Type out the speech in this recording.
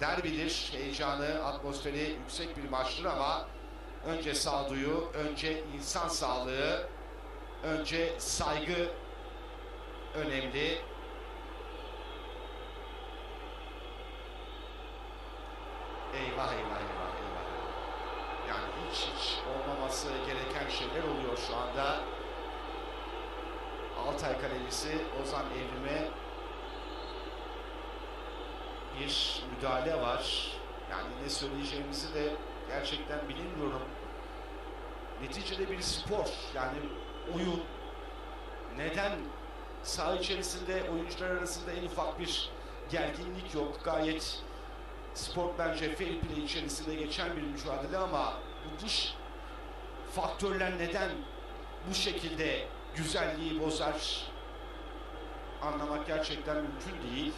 derbidir. Heyecanı, atmosferi yüksek bir maçtır ama önce sağduyu, önce insan sağlığı, önce saygı önemli. Eyvah eyvah eyvah eyvah. Yani hiç hiç olmaması gereken şeyler oluyor şu anda. Altay kalecisi Ozan Evrim'e bir müdahale var. Yani ne söyleyeceğimizi de gerçekten bilemiyorum. Neticede bir spor. Yani oyun. Neden saha içerisinde oyuncular arasında en ufak bir gerginlik yok. Gayet spor bence fair play içerisinde geçen bir mücadele ama bu dış faktörler neden bu şekilde güzelliği bozar anlamak gerçekten mümkün değil.